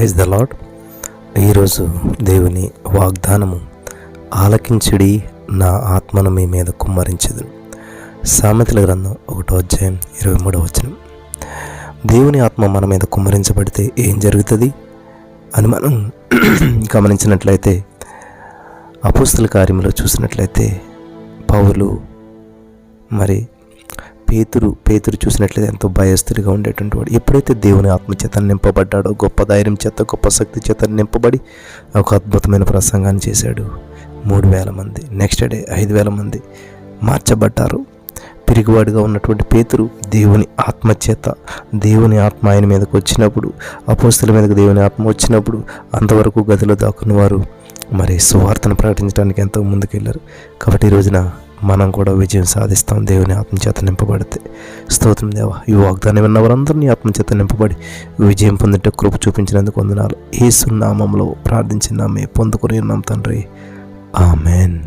Praise the lord ఈరోజు దేవుని వాగ్దానము ఆలకించుడి నా ఆత్మను మీ మీద కుమ్మరించదు సామెతల గ్రంథం ఒకటో అధ్యాయం ఇరవై మూడవ వచనం. దేవుని ఆత్మ మన మీద కుమ్మరించబడితే ఏం జరుగుతుంది? అని మనం గమనించినట్లయితే అపుస్తుల కార్యంలో చూసినట్లయితే పౌలు మరి పేతురు పేతురు చూసినట్లయితే ఎంతో భయస్థుడిగా ఉండేటువంటి వాడు. ఎప్పుడైతే దేవుని ఆత్మచేత నింపబడ్డాడో గొప్ప ధైర్యం చేత గొప్ప శక్తి చేత నింపబడి ఒక అద్భుతమైన ప్రసంగాన్ని చేశాడు. మూడు వేల మంది నెక్స్ట్ డే ఐదు వేల మంది మార్చబడ్డారు. పిరిగివాడిగా ఉన్నటువంటి పేతురు దేవుని ఆత్మచేత దేవుని ఆత్మ ఆయన మీదకు వచ్చినప్పుడు అపోస్తుల మీదకు దేవుని ఆత్మ వచ్చినప్పుడు అంతవరకు గదిలో దాక్కున్న వారు మరి సువార్తను ప్రకటించడానికి ఎంతో ముందుకెళ్ళారు కాబట్టి ఈ రోజున మనం కూడా విజయం సాధిస్తాం. దేవుని ఆత్మచేత నింపబడితే. స్తోత్రం దేవ. ఈ వాగ్దానం విన్న వారందరినీ ఆత్మచేత నింపబడి విజయం పొందిట కృప చూపించినందుకు వందనాలు. ఏ సున్నామంలో ప్రార్థించిన మే పొందుకుని ఉన్నాం తండ్రి. ఆమెన్.